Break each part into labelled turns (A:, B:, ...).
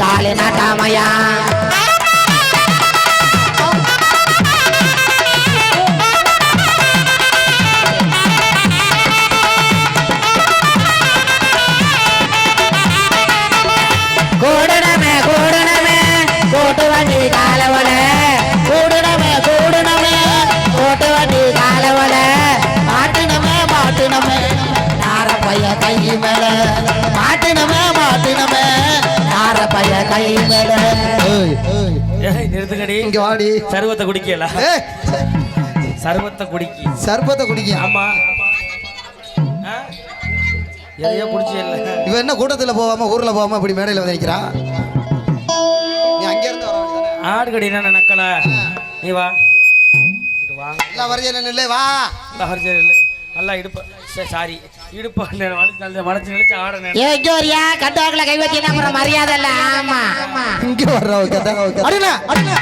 A: காலு நாட்டாமையா
B: இங்க வாடி.
C: சர்வத்தை குடிக்கல. சர்வத்தை குடிக்கி.
B: சர்பத்தை குடிக்க.
C: ஆமா? எதையோ குடிச்சு இல்ல.
B: இவன் என்ன கூட்டத்துல போகாம ஊர்ல போகாம இப்படி மேடையில வந்து நிக்கிறான் நீ அங்க இருந்து வர?
C: ஆடு கடினா நக்கல நீ வா. வாங்க
B: எல்லாம் வரைய நில்லை வா.
C: நல்லா ஹரிஜர் இல்லை நல்லா இடுப்ப. சாரி. இடுப்ப வளைச்சு நினைச்சு ஆட நினை-
A: ஏ ஜோரியா? கட்டோக்கில் கை வச்சீங்கன்னா அப்புறம் மரியாதை இல்ல. ஆமா. ஆமா.
B: இங்க வர்றவங்க அடினா அடினா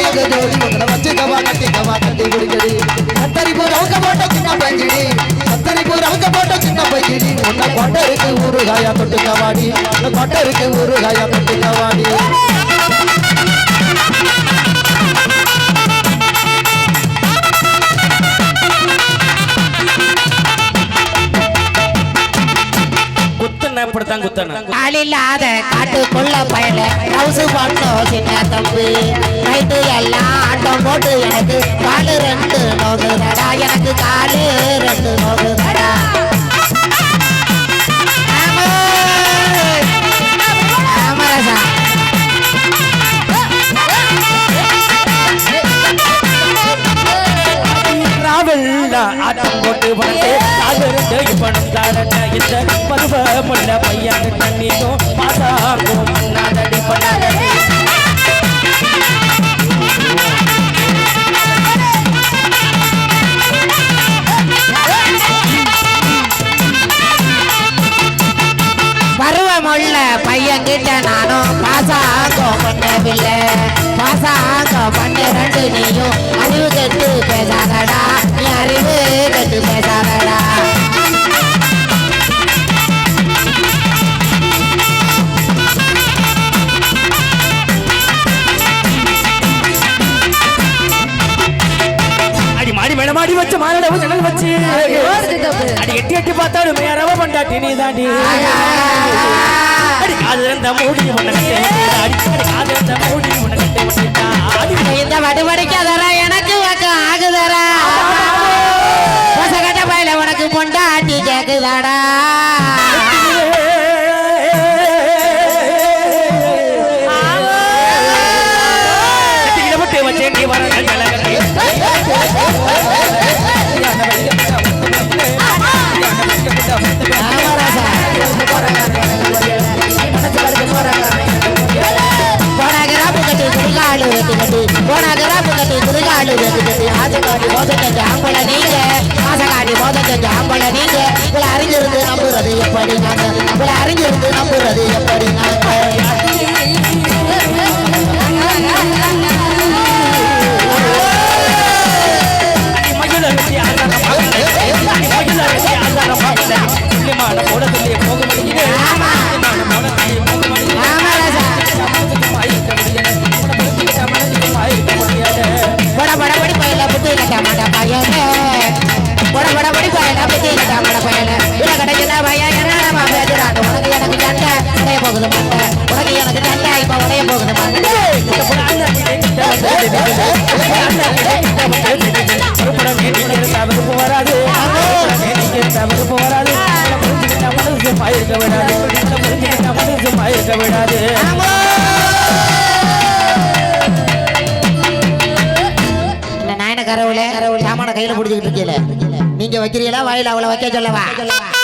B: எங்க ஜோடி உங்களை வச்சுக்கவா கட்டிக்கவா கட்டி குடிக்கடி. கத்தரி பூ ரவுக்க போட்ட சின்ன பைக்கிடி கத்தரி பூ ரவுக்க போட்ட சின்ன பைக்கிடி உன்னை கொட்டருக்கு ஊறுகாயா தொட்டுக்கவாடி உன்னை கொட்டருக்கு ஊறுகாயா தொட்டுக்கவாடி
C: குத்தன இப்படித்தான் குத்தன.
A: ஆளில்லாத காட்டுக்குள்ள பயல. ஹவுஸ் பண்ணோம் சின்ன தம்பி. நைட்டு எல்லாம் ஆட்டம் போட்டு எனக்கு காலு ரெண்டு நோகுதடா. எனக்கு காலு பண்ணவில்லை பாசாங்கம் பண்ண ரெண்டு நீயும் அறிவு கெட்டு பேசாதடா. நீ அறிவு கெட்டு பேசாதடா.
C: அடி மாடி வச்சு மாரடவு ஜன்னல் வச்சு. அடி எட்டி எட்டி பார்த்தாலும் மேரவ பண்டாட்டி நீ தாண்டி. அடி காது இருந்த மூடி அடி
A: நீங்க உங்களை அறிஞ்சிருந்து நம்புறது எப்படி நாங்க உங்களை அறிஞ்சிருந்து நம்புறது எப்படி நாங்க
C: ஆதாரம் பார்க்கல போட சொல்லி போக முடியுது
A: கோயில் வாயில அவளை வைக்க சொல்லவா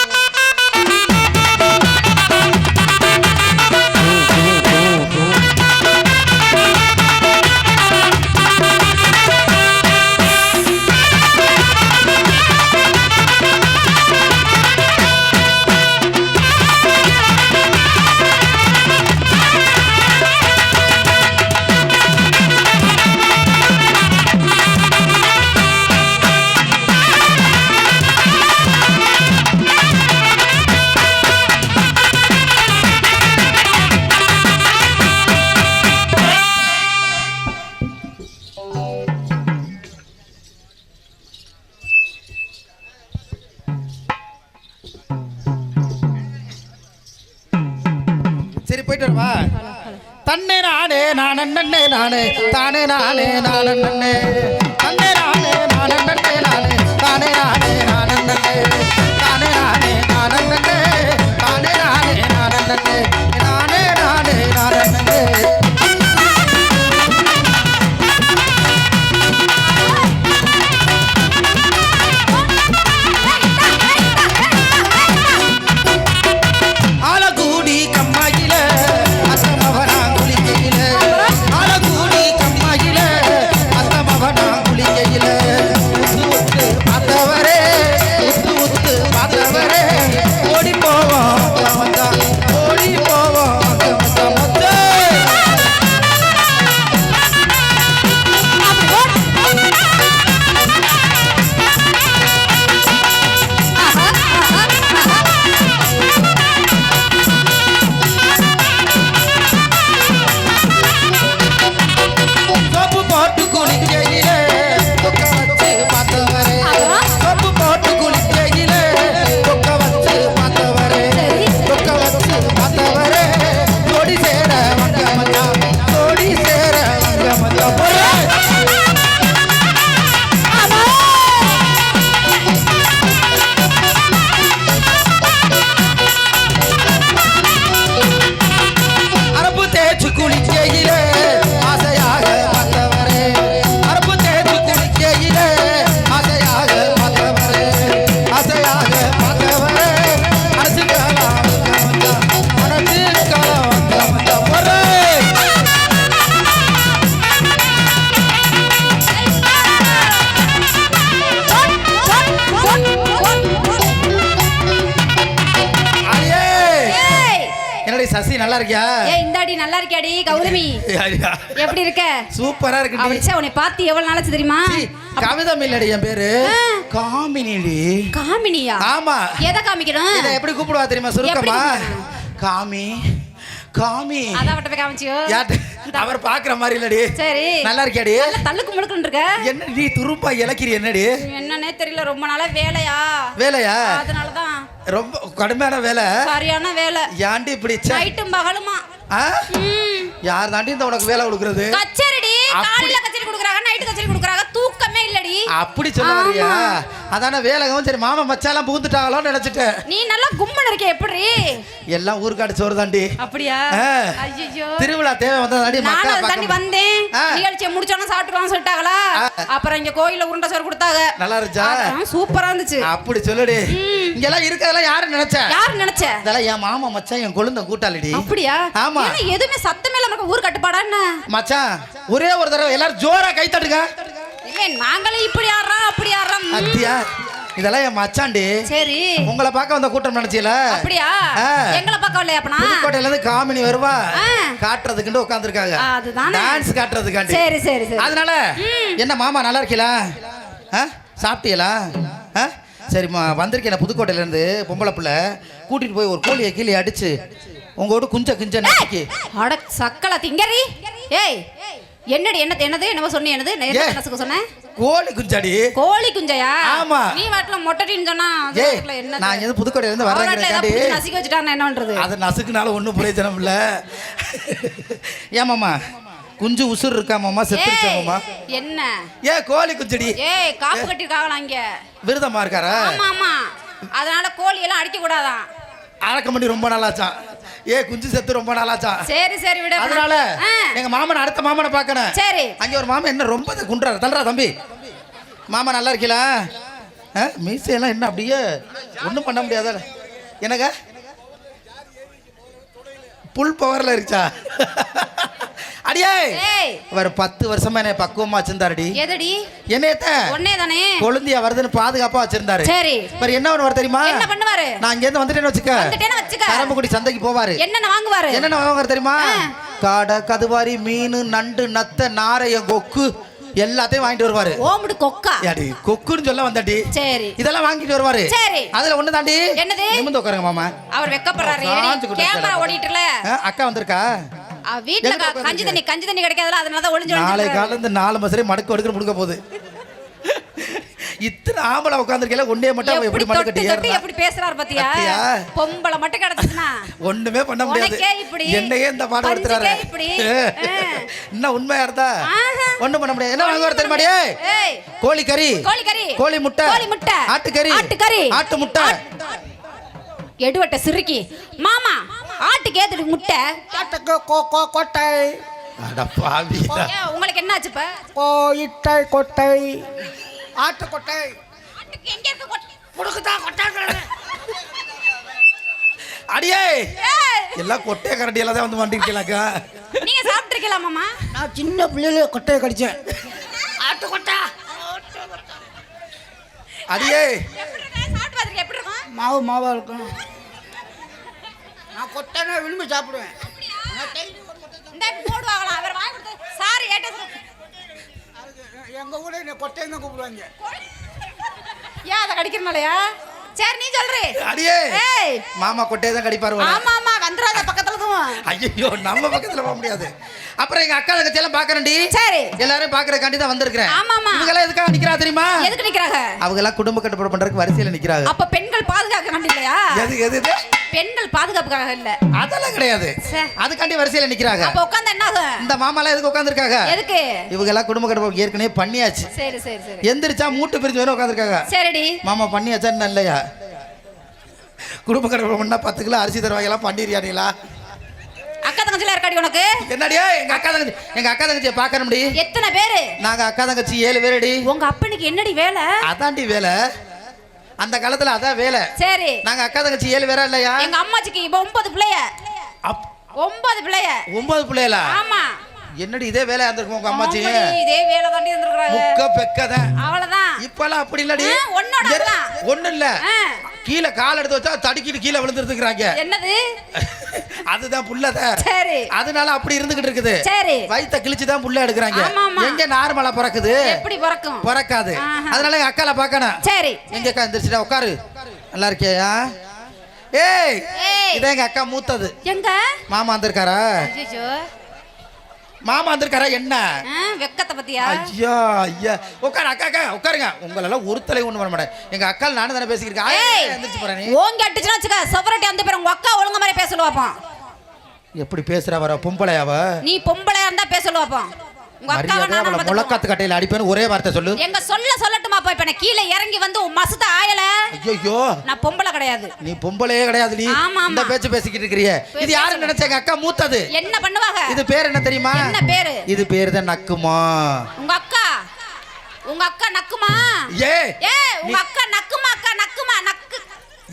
B: சரி போயிட்டு வருவா தன்னை நானே நான் நன்னே நானே தானே நானே நான் நன்னே. தன்னை நானே நான் நன்னே நானே தானே நானே நான் நன்னே. தானே நானே நான் நன்னே. தானே நானே நான் நன்னே. சூப்பரா இருக்கு
D: அவளிச்சா உன்னை பார்த்து எவ்வளவு நாளாச்சு தெரியுமா?
B: கவிதா இல்லடி என் பேரு. காமினிடி.
D: காமினியா?
B: ஆமா.
D: எதை காமிக்கணும்?
B: இதை எப்படி கூப்பிடுவா தெரியுமா சுருக்கமா? காமி காமி.
D: அதான் போய் காமிச்சியோ?
B: அவர் பாக்குற மாதிரி இல்லடி.
D: சரி.
B: நல்லா இருக்கியாடி?
D: தள்ளுக்கு முழுக்குன்னு இருக்க
B: என்ன நீ துருப்பா இலக்கிரி என்னடி?
D: என்னன்னே தெரியல ரொம்ப நாளா வேலையா?
B: வேலையா?
D: அதனாலதான்.
B: ரொம்ப கடுமையான வேலை.
D: சரியான வேலை.
B: ஏன்டி இப்படி.
D: நைட்டும் பகலுமா.
B: யார் தாண்டி இந்த உனக்கு வேலை கொடுக்கறது? அப்படி-
D: காலையில கச்சேரி கொடுக்குறாங்க நைட்டு கச்சேரி கொடுக்குறாங்க இல்லடி.
B: அப்படி சொல்ல வரியா
D: ஆமா.
B: அதான வேலைகவும் சரி மாமா மச்சாலாம் புகுந்துட்டாங்களோன்னு நினைச்சிட்டேன்.
D: நீ நல்லா கும்மன் இருக்க எப்படி?
B: எல்லாம் ஊருக்காடு சோறு தாண்டி.
D: அப்படியா. ஐயோ
B: திருவிழா தேவை வந்தா தாண்டி
D: நானும் தாண்டி வந்தேன். நிகழ்ச்சியை முடிச்சோன்னு சாப்பிட்டுக்கலாம் சொல்லிட்டாங்களா? அப்புறம் இங்க கோயில்ல உருண்டை சோறு கொடுத்தாங்க.
B: நல்லா இருந்துச்சா?
D: சூப்பரா இருந்துச்சு.
B: அப்படி சொல்லுடி. இங்கெல்லாம் இருக்கறதெல்லாம் யாரு நினைச்ச?
D: யார் நினைச்ச?
B: இதெல்லாம் என் மாமா மச்சான் என் கொழுந்த கூட்டாளிடி.
D: அப்படியா?
B: ஆமா.
D: எதுவுமே சத்தமே இல்லாம ஊர் கட்டுப்பாடா என்ன?
B: மச்சான் ஒரே ஒரு தடவை எல்லாரும் ஜோரா கை தட்டுங்க.
D: இல்ல நாங்களே இப்படி ஆடுறோம் அப்படி ஆடுறோம்.
B: அத்தியா இதெல்லாம் என் மச்சான்டி.
D: சரி.
B: உங்களை பார்க்க வந்த கூட்டம் நினைச்சீல
D: அப்படியா. எங்களை பார்க்க வரலையா அப்பனா?
B: புதுக்கோட்டையில இருந்து காமினி வருவா.
D: ஆ.
B: காட்டுறதுக்குண்டு உட்காந்துருக்காங்க
D: அதுதானே.
B: டான்ஸ் காட்டுறதுக்காண்டி.
D: சரி சரி சரி.
B: அதனால என்ன மாமா நல்லா இருக்கீங்களா? சாப்பிட்டீங்களா? சரிம்மா வந்திருக்கேன் புதுக்கோட்டையில இருந்து பொம்பளை பிள்ளை. கூட்டிட்டு போய் ஒரு கோழியை கீழே அடிச்சு உங்களோட குஞ்ச குஞ்ச நடிக்கி
D: அட சக்கல திங்கரி ஏய் என்னடி என்ன என்னது என்னவோ சொன்னி என்னது. என்ன சொன்னேன்?
B: கோழி குஞ்சாடி.
D: கோழி குஞ்சையா?
B: ஆமா.
D: நீ வாட்டில மொட்டட்டின்னு சொன்னா என்ன
B: நான் எது புதுக்கோட்டையில இருந்து
D: புடிச்சு நசுக்கி வச்சுட்டாங்க என்ன பண்றது?
B: அது நசுக்குனால ஒன்றும் பிரயோஜனம் இல்லை. ஏமாம்மா குஞ்சு உசுர் இருக்கா மாமா? செத்துருச்சா
D: ஏய்,
B: மாமா
D: என்ன?
B: ஏ கோழி குஞ்சடி.
D: ஏய் காப்பு கட்டிருக்காங்களா இங்க?
B: விருதமா இருக்காரா?
D: ஆமா ஆமா. அதனால கோழி எல்லாம் அடிக்க கூடாதான்
B: அடக்கம் பண்ணி ரொம்ப நாளாச்சான் ஏ குஞ்சு செத்து ரொம்ப நாளாச்சான்
D: சரி சரி விடு.
B: அதனால எங்க மாமன் அடுத்த மாமனை பார்க்கணும்.
D: சரி.
B: அங்க ஒரு மாமன் என்ன ரொம்ப குன்றாரு. தள்ளுறா தம்பி. மாமா நல்லா இருக்கீங்களா மீசையெல்லாம் என்ன அப்படியே ஒன்றும் பண்ண முடியாத? என்னங்க? புல் பவர்ல இருக்கா அடியே! அவர் பத்து வருஷமா என்னை பக்குவமா வச்சிருந்தாருடி.
D: எதடி?
B: என்னையத்த?
D: ஒன்னே தானே
B: கொழுந்தியா வருதுன்னு பாதுகாப்பா வச்சிருந்தாரு.
D: சரி.
B: இவர் என்ன பண்ணுவார் தெரியுமா?
D: என்ன பண்ணுவாரு?
B: நான் இங்க இருந்து வந்துட்டேன்னு வச்சுக்க. கரம்புக்குடி சந்தைக்கு போவாரு.
D: என்னென்ன வாங்குவாரு?
B: என்னென்ன வாங்குவார் தெரியுமா. காடை கதுவாரி மீன் நண்டு நத்த நாரையம் கொக்கு எல்லாத்தையும் வாங்கிட்டு வருவாரு.
D: ஓமுடு கொக்கா?
B: ஏடி கொக்குன்னு சொல்ல வந்தாடி
D: சரி.
B: இதெல்லாம் வாங்கிட்டு வருவாரு.
D: சரி.
B: அதுல ஒண்ணு தாண்டி
D: என்னது?
B: நிமிந்து உட்காருங்க மாமா.
D: அவர் வெக்கப்படுறாரு கேமரா. ஓடிட்டுல.
B: அக்கா வந்திருக்கா?
D: வீட்ல க- கஞ்சி தண்ணி கஞ்சி தண்ணி கிடைக்காதுல அதனால தான் ஒளிஞ்சு
B: நாளை
D: ஒளிஞ்சு
B: காலைல இருந்து நாலு மசரே மடக்கு வடுக்கிற முடிக்க போகுது. இத்தனை ஆம்பளை உட்காந்துருக்கல ஒன்னே மட்டும் அவன் எப்படி
D: எப்படி
B: மண்ணு
D: தொட்டு
B: கட்டி
D: தொட்டு
B: ஏறுறா
D: எப்படி பேசுறாரு பாத்தியா?
B: பாத்தியா?
D: பொம்பளை மட்டும் கிடைச்சுனா
B: ஒண்ணுமே பண்ண முடியாது.
D: உனக்கே இப்படி,
B: என்னையே இந்த பாடம் எடுத்துறாரு
D: பஞ்சுக்கே இப்படி, ஆ.
B: என்ன உண்மையா இருந்தா?
D: ஆஹா.
B: ஒண்ணும் பண்ண முடியாது. என்ன வாங்க வர தெரியுமாடியே
D: ஏய்
B: கோழி கறி
D: கோழி கறி
B: கோழி முட்டை.
D: கோழி முட்டை.
B: ஆட்டுக்கறி.
D: ஆட்டுக்கறி.
B: ஆட்டு முட்டை.
D: எடுவட்ட சிறுக்கி? மாமா. ஆட்டுக்கு ஏத்துட்டு முட்டை.
E: ஆட்டுக்கு கோ கோ கொட்டை.
B: அட.
D: ஏன், உங்களுக்கு என்ன ஆச்சு இப்ப?
E: கோ இட்டை கொட்டை. ஆட்டு கொட்டை.
D: ஆட்டுக்கு எங்க இருக்கு கொட்டை?
E: கொடுக்குதா கொட்டாங்கிறது.
B: அடியே! எல்லாம் கொட்டை கரண்டி எல்லாம் தான் வந்து மாட்டிருக்கலாக்கா
D: நீங்க சாப்பிட்டுருக்கலாம் மாமா?
E: நான் சின்ன பிள்ளையில கொட்டையை கடிச்சேன். ஆட்டு கொட்டை.
B: அடியே!
D: எப்படி இருக்கு? சாப்பிட்டு பார்த்திருக்கேன், எப்படி இருக்கும்?
E: மாவு மாவா இருக்கும். நான் கொட்டைனா விரும்பி சாப்பிடுவேன்.
D: போடுவாங்களா அவர் வாங்கி கொடுத்து சாரி ஏட்ட
E: எங்க ஊர்ல என்னை கொட்டைன்னு தான் கூப்பிடுவாங்க.
D: ஏன் அதை கடிக்கிறனாலயா சரி நீ சொல்றி.
B: அடியே
D: ஏய்.
B: மாமா கொட்டையை தான் கடிப்பாரு
D: ஆமா ஆமா வந்துடாத பக்கத்துல தான்
B: ஐயோ நம்ம பக்கத்துல போக முடியாது. அப்புறம் எங்க அக்கா தங்கச்சி எல்லாம் பாக்கறேன்டி
D: சரி.
B: எல்லாரும் பாக்குறதுக்காண்டி தான் வந்திருக்கிறேன்.
D: ஆமாமா.
B: இவங்க எல்லாம் எதுக்காக நிக்கிறா தெரியுமா?
D: எதுக்கு நிக்கிறாங்க?
B: அவங்க எல்லாம் குடும்ப கட்டுப்பாடு பண்றதுக்கு வரிசையில நிக்கிறாங்க.
D: அப்ப பெண்கள் பாதுகாக்க கண்டு இல்லையா?
B: எது எது?
D: பெண்கள் பாதுகாப்புக்காக இல்ல.
B: அதெல்லாம் கிடையாது. அதுக்காண்டி வரிசையில நிக்கிறாங்க.
D: அப்ப உட்கார்ந்து என்ன
B: இந்த மாமாலாம் எதுக்கு உட்காந்துருக்காங்க
D: எதுக்கு?
B: இவங்க எல்லாம் குடும்ப கட்டுப்பாடு ஏற்கனவே பண்ணியாச்சு.
D: சரி சரி சரி.
B: எந்திரிச்சா மூட்டு பிரிஞ்சு வேணும் உட்காந்துருக்காங்க
D: சரிடி.
B: மாமா பண்ணியாச்சா என்ன இல்லையா? குடும்ப கட்டுப்பாடு பண்ணா பத்து கிலோ அரிசி தருவாங்க எல்லாம் பண்ணிடுறியாடிங்களா
D: அக்கா தங்கச்சில இருக்காடி உனக்கு?
B: என்னடியா எங்க அக்கா தங்கச்சி எங்க அக்கா தங்கச்சியை பார்க்கணும்டி.
D: எத்தனை பேரு?
B: நாங்க அக்கா தங்கச்சி ஏழு பேரடி
D: உங்க அப்பனுக்கு என்னடி வேலை?
B: அதாண்டி வேலை. அந்த காலத்துல அதான் வேலை.
D: சரி.
B: நாங்க அக்கா தங்கச்சி ஏழு பேரா இல்லையா?
D: எங்க அம்மாச்சிக்கு இப்ப ஒன்பது பிள்ளைய. ஒன்பது பிள்ளைய.
B: ஒன்பது பிள்ளைகளா?
D: ஆமா.
B: என்னடி இதே வேலையா இருந்திருக்கும் உங்க அம்மாச்சி?
D: இதே வேலை தாண்டி இருந்திருக்காங்க
B: முக்க பெக்கதான்.
D: அவ்வளவுதான்.
B: இப்பெல்லாம் அப்படி இல்லடி. இங்க-
D: ஒண்ணா.
B: இல்ல. கீழே கால் எடுத்து வச்சா தடுக்கிட்டு கீழே விழுந்துருக்குறாங்க.
D: என்னது?
B: அதுதான் புள்ளத.
D: சரி.
B: அதனால அப்படி இருந்துகிட்டு இருக்குது.
D: சரி.
B: வயித்த கிழிச்சு தான் புள்ள எடுக்கிறாங்க. எங்க நார்மலா பிறக்குது?
D: எப்படி பிறக்கும்?
B: பிறக்காது. அதனால எங்க அக்கால பார்க்கணும்.
D: சரி.
B: எங்க அக்கா எந்திரிச்சிட்டா உட்காரு. நல்லா இருக்கியா? ஏய். இதான் எங்க அக்கா மூத்தது.
D: எங்க?
B: மாமா வந்திருக்காரா? மாமா வந்திருக்காரா? என்ன?
D: வெக்கத்தை பத்தியா?
B: ஐயா ஐயா. உட்காரு அக்கா அக்கா உட்காருங்க. உங்களெல்லாம் ஒரு தலை ஒண்ணு பண்ண மாட்டேன். எங்க அக்கா நானும் தானே பேசிக்கிறேன் எந்திரிச்சு போறேன்
D: ஓங்கி அடிச்சுனா வச்சுக்க செவரட்டி அந்த பேர் உங்க அக்கா ஒழுங்க மாதிரி பேச சொல்லுவாப்பான்
B: எப்படி பேசுறா வர பொம்பளையாவ
D: நீ பொம்பளையா இருந்தா பேச
B: முழக்காத்து கட்டையில அடிப்பேன்னு ஒரே வார்த்தை சொல்லு.
D: எங்க சொல்ல சொல்லட்டுமாப்பா இப்ப நான் கீழே இறங்கி வந்து மசத்த ஆயல.
B: ஐயோ
D: நான் பொம்பளை கிடையாது.
B: நீ பொம்பளையே கிடையாது நீ. இந்த பேச்சு பேசிக்கிட்டு இருக்கிறிய. இது யாரு நினைச்ச எங்க அக்கா மூத்தது?
D: என்ன பண்ணுவாங்க?
B: இது பேர் என்ன தெரியுமா?
D: என்ன பேரு?
B: இது பேர் தான் நக்குமா.
D: உங்க அக்கா. உங்க அக்கா நக்குமா?
B: ஏ.
D: ஏய் உங்க அக்கா நக்குமா? அக்கா நக்குமா? நக்கு.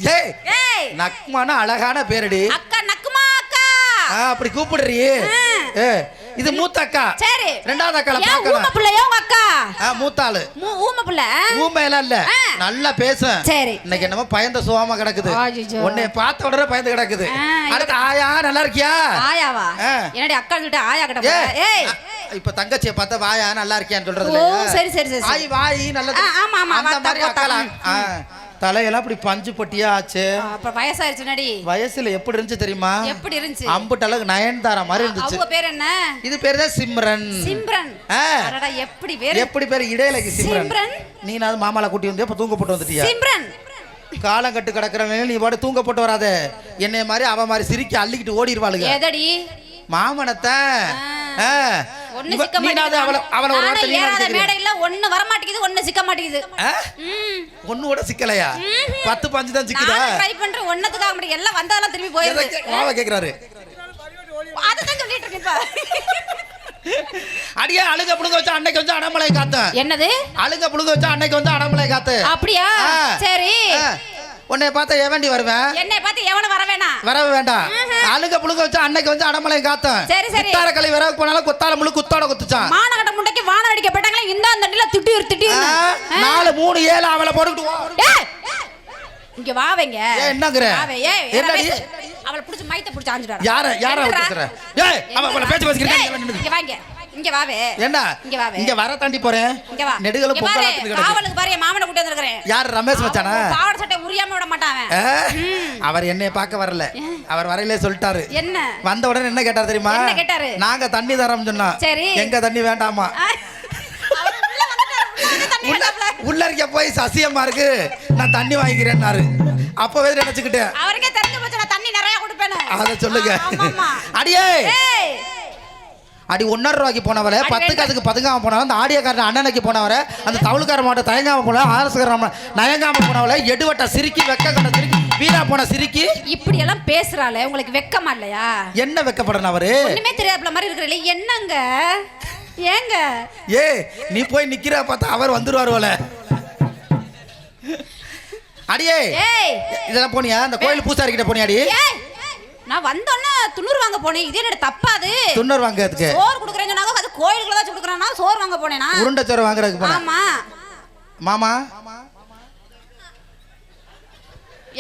B: ஏ.
D: ஏய்
B: நக்குமான அழகான பேரடி.
D: அக்கா நக்குமா அக்கா?
B: அப்படி கூப்பிடுறீ.
D: ஆ.
B: ஏ. இது மூத்த அக்கா
D: சரி.
B: ரெண்டாவது அக்கால
D: ஏன் ஊமை பிள்ளையா உங்க அக்கா?
B: ஆ, மூத்தாளு.
D: ஊமை பிள்ளை
B: ஊமையெல்லாம் இல்ல. நல்லா பேசும்
D: சரி.
B: இன்னைக்கு என்னமோ பயந்த சுவாம கிடக்குது. உன்னை பார்த்த உடனே பயந்து கிடக்குது. அடுத்து ஆயா நல்லா இருக்கியா?
D: ஆயாவா. என்னடி அக்கா கிட்ட ஆயா கிட்ட? ஏய்
B: இப்ப தங்கச்சியை பார்த்தா வாயா நல்லா இருக்கியான்னு சொல்றது?
D: சரி சரி சரி
B: ஆய்
D: சரி.
B: வாய் நல்லது.
D: ஆமா, ஆமா,
B: அந்த மாதிரி
D: வாத்தா.
B: தலையெல்லாம் இப்படி பஞ்சு பட்டியா ஆச்சு. வயசுல எப்படி இருந்துச்சு தெரியுமா?
D: எப்படி இருந்துச்சு?
B: அம்புட்டு அளவுக்கு நயன்தாரா மாதிரி இருந்துச்சு.
D: அவங்க பேர் என்ன?
B: இது பேர் தான் சிம்ரன்.
D: சிம்ரன். அடடா எப்படி பேரு?
B: எப்படி பேர்? இடையிலக்கு சிம்ரன். நீ நான் மாமால கூட்டி வந்து இப்ப தூங்க போட்டு வந்துட்டியா?
D: சிம்ரன்.
B: காலம் கட்டு கிடக்குறவங்க நீ பாட்டு தூங்க போட்டு வராத. என்னைய மாதிரி அவ மாதிரி சிரிக்கி அள்ளிக்கிட்டு ஓடிடுவாளுங்க
D: எதடி?
B: மாமனத்தை.
D: ஒண்ணு சிக்க
B: நீனாவது அவளை அவளை ஒரு வார்த்தை
D: மாட்டேங்குது
B: நீ
D: ஏறாத
B: நினைச்சுக்கிறியா?
D: மேடையில ஒண்ணு வர மாட்டேங்குது ஒண்ணு சிக்க மாட்டேங்குது.
B: ஒண்ணு கூட சிக்கலையா? பத்து பஞ்சு தான் சிக்குதா?
D: நான் ட்ரை பண்றேன் ஒன்னத்துக்காக முடியும் எல்லாம் வந்தாலும் திரும்பி போயிருது?
B: மாமா கேக்குறாரு.
D: அதுதான் சொல்லிட்டு இருக்கேன் இப்ப.
B: அடியே அழுக புழுங்க வச்சா அன்னைக்கு வந்து அடமலை காத்தேன்
D: என்னது?
B: அழுங்க புழுங்க வச்சா அன்னைக்கு வந்து அடமலை காத்து.
D: அப்படியா. சரி.
B: உன்னை பார்த்தா ஏவேண்டி வருவேன்
D: என்னை பார்த்து எவனும் வர வேணாம்
B: வர வேண்டாம். அழுக புழுங்க வச்சா அன்னைக்கு வந்து அடமலை காத்தேன்.
D: சரி, சரி.
B: குத்தார களி வர போனாலும் குத்தால முழு குத்தோட குத்துச்சான்.
D: மானகட்ட முண்டைக்கு வானம் அடிக்கப்பட்டாங்களே இந்த அந்த அடியில திட்டி திட்டி
B: ஆ, நாலு மூணு ஏழு அவளை போட்டுக்கிட்டு
D: இங்க வாவேங்க
B: என்னங்கிற? என்னடி?
D: அவளை புடிச்சு மைத்த புடிச்சு ஆஞ்சிடாடா
B: யார? யார ஏய் அவ அவளை பேச்சு பேசிக்கிறேன்
D: இங்க வாங்க. இங்க வாவே
B: என்ன
D: இங்க வாவே
B: இங்க வர தாண்டி போறேன்.
D: இங்க வா. பாரு, காவலுக்கு பாரு என் மாமனை கூட்டி வந்திருக்கிறேன்.
B: யார் ரமேஷ் மச்சானா?
D: பாவாடை சட்டை உரியாம விட மாட்டான்?
B: அவர் என்னைய பார்க்க வரல. அவர் வரையிலே சொல்லிட்டாரு.
D: என்ன?
B: வந்த உடனே என்ன கேட்டார் தெரியுமா?
D: என்ன கேட்டாரு?
B: நாங்க தண்ணி தரோம் சொன்னோம்
D: சரி.
B: எங்க தண்ணி வேண்டாமா?
D: உள்ள
B: இருக்க போய் சசியம்மா இருக்கு. நான் தண்ணி வாங்கிக்கிறேன்னாரு. அப்பவே நினைச்சுக்கிட்டேன்.
D: அவருக்கே தெரிஞ்சு போச்சு நான் தண்ணி நிறைய கொடுப்பேன்னு.
B: அதை சொல்லுங்க. அடியே! அடி ஒன்னரை ரூபாய்க்கு போனவரை பத்துக்கு அதுக்கு பதுங்காம போனவன் அந்த ஆடியக்காரன் அண்ணனுக்கு போனவரை அந்த தவுளுக்கார மாவட்டம் தயங்காம போன ஆரசுக்கார நயங்காம போனவளை எடுவட்ட சிரிக்கி வெக்க கண்ட சிரிக்கி வீணா போன சிரிக்கி.
D: இப்படி எல்லாம் பேசுறாளே உங்களுக்கு வெக்கமா இல்லையா?
B: என்ன வெக்கப்படணும் அவரு?
D: ஒண்ணுமே தெரியாதுல மாதிரி இருக்கிறீங்களே என்னங்க? ஏங்க?
B: ஏ நீ போய் நிக்கிற பார்த்தா அவர் வந்துருவாரு போல. அடியே
D: ஏய்.
B: இதெல்லாம் போனியா? அந்த கோயில் பூசாரி கிட்ட போனியாடி
D: ஏய். நான் வந்தோன்னே துண்ணூறு வாங்க போனேன். இது என்னோட தப்பாது.
B: துண்ணூறு வாங்குறதுக்கு.
D: சோறு கொடுக்குறேன்னு சொன்னாங்க. அது கோயிலுக்குள்ள தான் கொடுக்குறேன்னா சோறு வாங்க போனேனா
B: உருண்டை சோறு வாங்குறதுக்கு போனேன்.
D: ஆமா.
B: மாமா.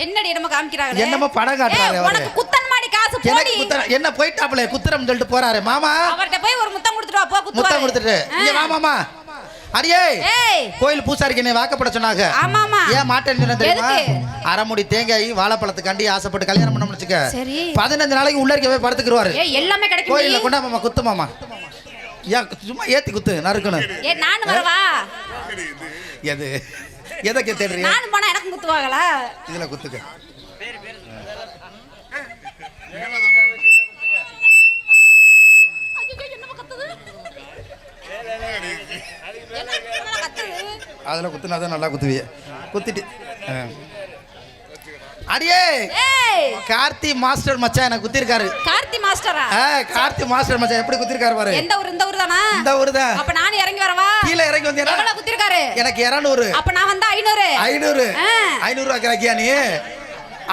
D: என்னடி என்னமோ காமிக்கிறாங்க
B: என்னமோ படம் காட்டுறாரு.
D: உனக்கு குத்தன் மாடி காசு போடி.
B: என்ன போயிட்டாப்ல குத்துறம்னு சொல்லிட்டு போறாரு. மாமா.
D: அவர்ட்ட போய் ஒரு முத்தம் கொடுத்துட்டு வா போ குத்துவாரு
B: முத்தம் கொடுத்துட்டு. இங்க வா மாமா. அடியே.
D: ஏய்.
B: கோயில் பூசாரிக்கு என்னை வாக்கப்பட சொன்னாங்க.
D: ஆமாமா.
B: ஏன் மாட்டேன்னு சொன்ன தெரியுமா?
D: எதுக்கு?
B: அரைமுடி தேங்காய் வாழைப்பழத்துக்காண்டி ஆசைப்பட்டு கல்யாணம் பண்ண
D: சரி.
B: பதினஞ்சு நாளைக்கு உள்ள இருக்கவே படுத்துக்குருவாரு
D: ஏய் எல்லாமே கிடைக்கும்
B: கோயில்ல கொண்டா மாமா குத்து மாமா. ஏன் சும்மா ஏத்தி குத்து நறுக்கணும்
D: ஏ வரவா?
B: எது? எதை தேடுறீங்க
D: நானும் போனா எனக்கும் குத்துவாங்களா?
B: இதுல குத்துக்க? அதுல குத்துனா தான் நல்லா குத்துவிய. குத்திட்டு. அடியே! கார்த்தி மாஸ்டர் மச்சான் எனக்கு குத்திருக்காரு.
D: கார்த்தி மாஸ்டரா?
B: கார்த்தி மாஸ்டர் மச்சான் எப்படி குத்திருக்காரு பாரு.
D: எந்த ஊர் இந்த ஊர் தானா
B: இந்த ஊர் தான்
D: அப்ப நானும் இறங்கி வரவா?
B: கீழே இறங்கி வந்தீங்கன்னா
D: எவ்வளவு குத்திருக்காரு?
B: எனக்கு இரநூறு.
D: அப்ப நான் வந்தா ஐநூறு.
B: ஐநூறு.
D: ஆ.
B: ஐநூறு ரூபா கிராக்கியா நீ?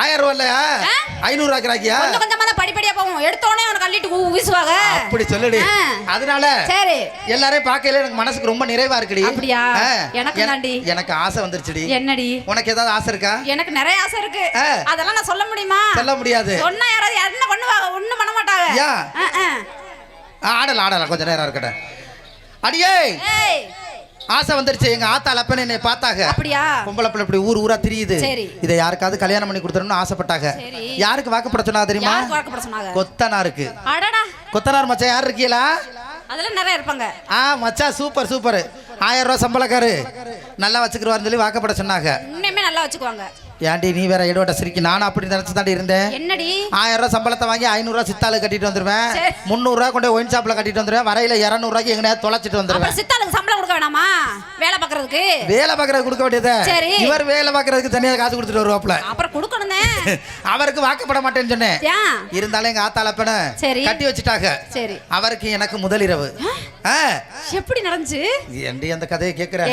B: ஆயிரம் ரூபா இல்லையா? ஐநூறு ரூபா கிராக்கியா
D: எடுத்தோடனே அவனுக்கு அள்ளிட்டு ஊ- வீசுவாங்க
B: அப்படி சொல்லுடி. அதனால
D: சரி.
B: எல்லாரையும் பார்க்கையில எனக்கு மனசுக்கு ரொம்ப நிறைவா இருக்குடி.
D: அப்படியா? எனக்கு
B: என-
D: தாண்டி.
B: எனக்கு ஆசை வந்துருச்சுடி.
D: என்னடி?
B: உனக்கு ஏதாவது ஆசை இருக்கா?
D: எனக்கு நிறைய ஆசை இருக்கு. அதெல்லாம் நான் சொல்ல முடியுமா?
B: சொல்ல முடியாது.
D: சொன்னா யாராவது என்ன பண்ணுவாங்க? ஒண்ணும் பண்ண மாட்டாங்க.
B: ஏன்?
D: ஆ, ஆ.
B: ஆ, ஆடலாம் ஆடலாம் கொஞ்ச நேரம் இருக்கட்டும். அடியே. ஆசை வந்துருச்சு. எங்க ஆத்தால அப்பன்னு என்னை பார்த்தாங்க
D: அப்படியா?
B: பொம்பளை பிள்ளை இப்படி ஊர் ஊரா திரியுது. இதை யாருக்காவது கல்யாணம் பண்ணி கொடுத்துருன்னு ஆசைப்பட்டாங்க. யாருக்கு வாக்குப்பட சொன்னா தெரியுமா? கொத்தனாருக்கு. கொத்தனார் மச்சான் யார் இருக்கீங்களா
D: அதெல்லாம் நிறைய இருப்பாங்க.
B: ஆ மச்சான் சூப்பர் சூப்பர். ஆயிரம் ரூபா சம்பளக்காரு. நல்லா வச்சுக்கிறவாருன்னு சொல்லி வாக்கப்பட சொன்னாங்க.
D: இன்னுமே நல்லா வச்சுக்குவாங்க.
B: ஏன்டி நீ வேற இடோட்ட சிரிக்கி நானும் அப்படி நினைச்சு தாண்டி இருந்தேன்
D: என்னடி?
B: ஆயிரம் ரூபாய் சம்பளத்தை வாங்கி ஐநூறுரூவா சித்தாளு கட்டிட்டு வந்துருவேன். முந்நூறுரூவா கொண்டு ஒயின் ஷாப்ல கட்டிட்டு வந்துருவேன். வரையில இரநூறுவாய்க்கு எங்கனையா தொலைச்சிட்டு வந்துருவேன்.
D: சித்தாளுக்கு சம்பளம் கொடுக்க வேணாமா? வேலை பார்க்கறதுக்கு?
B: வேலை பார்க்கறது கொடுக்க வேண்டியது.
D: சரி.
B: இவர் வேலை பார்க்கறதுக்கு தனியாக காசு கொடுத்துட்டு வருவாப்ல
D: அப்புறம் கொடுக்கணும்
B: அவருக்கு வாக்கப்பட மாட்டேன்னு சொன்னேன். இருந்தாலும் எங்க
D: சரி.
B: கட்டி வச்சுட்டாங்க.
D: சரி.
B: அவருக்கு எனக்கு முதலிரவு. ஆ?
D: எப்படி நடந்துச்சு?
B: ஏண்டி அந்த கதையை கேட்கிறேன்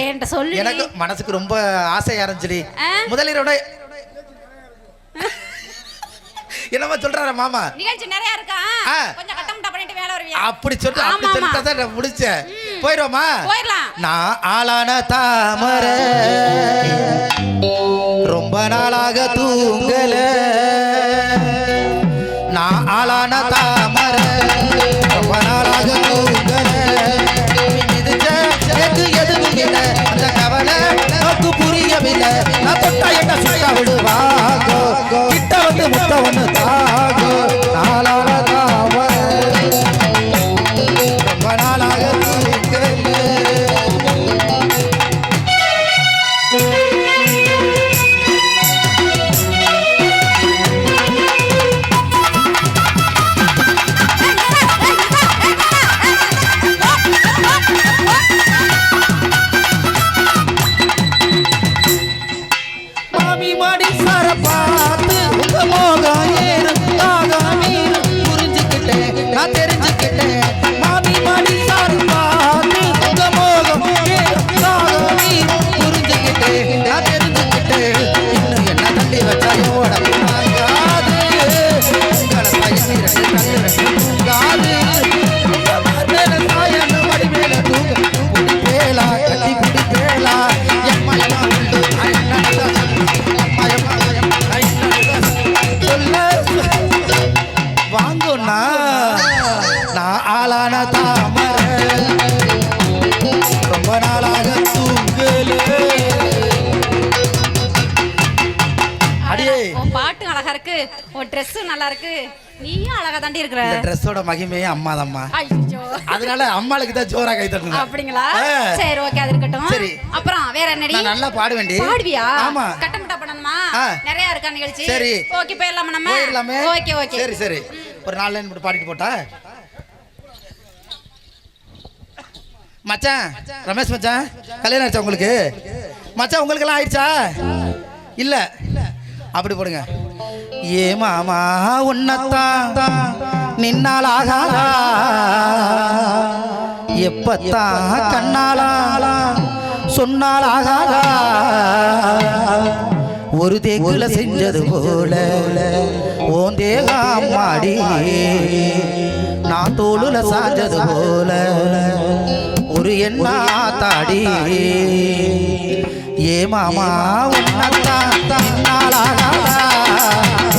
B: எனக்கு மனசுக்கு ரொம்ப ஆசையா இருந்துச்சுடி.
D: ஆ?
B: முதலிரவோட என்னமா சொல்றாரு மாமா.
D: நிகழ்ச்சி நிறைய இருக்கா. கொஞ்சம் கட்டமுட்டா பண்ணிட்டு வேலை வருவியா?
B: அப்படி சொல்லிட்டு அப்படி. சொல்லிட்டு தான் நான் முடிச்சேன். போயிடுவோமா?
D: போயிடலாம்.
B: நான் ஆளான தாமரை. ரொம்ப நாளாக தூங்கல. நான் ஆளான தாமரை. ரொம்ப நாளாக தூங்கல. எதுவும் இல்லை அந்த கவலை நமக்கு புரியவில்லை. நான் தொட்டா என்ன சுத்த
D: இருக்கிற?
B: இந்த ட்ரெஸ்ஸோட மகிமையே அம்மா தான்மா அதனால அம்மாளுக்கு தான் ஜோரா கை தட்டணும்.
D: அப்படிங்களா. சரி ஓகே அது இருக்கட்டும்.
B: சரி.
D: அப்புறம் வேற என்னடி?
B: நான் நல்லா பாடுவேன்டி.
D: பாடுவியா?
B: ஆமா.
D: கட்டமிட்டா பண்ணணுமா. நிறைய இருக்கா நிகழ்ச்சி?
B: சரி.
D: ஓகே போயிடலாமா நம்ம?
B: போயிடலாமே.
D: Okay okay.
B: சரி சரி. ஒரு நாலு லைன் மட்டும் பாடிட்டு போட்டா? மச்சான் ரமேஷ் மச்சான் கல்யாணம் ஆயிடுச்சா உங்களுக்கு? மச்சான் உங்களுக்கு எல்லாம் ஆயிடுச்சா? இல்ல. அப்படி போடுங்க. ஏ மாமா உன்னத்தான். நின்னால் ஆகாதா எப்பத்தான் கண்ணாலா சொன்னால் ஆகாதா ஒரு தேக்குல செஞ்சது போல ஓன் தேகம் மாடி. நான் தோளுல சாஞ்சது போல ஒரு எண்ணா தாடி. ஏ மாமா உன்னத்தான் தன்னாலாகாதா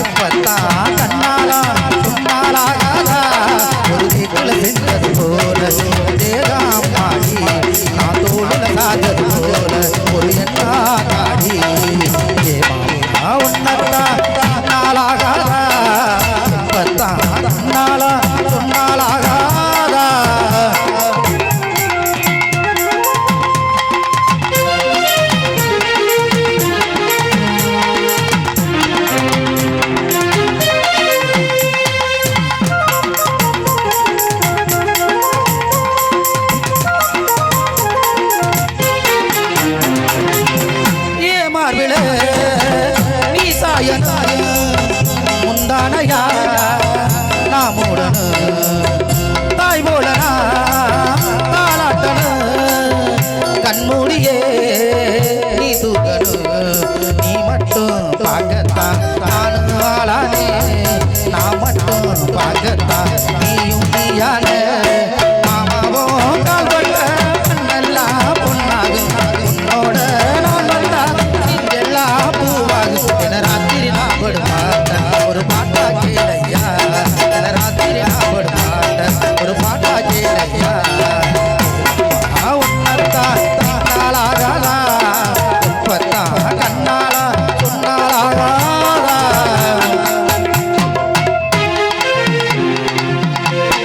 B: இப்பத்தான் கண்ணாலா ஒரு தேக்குல சென்றது போல.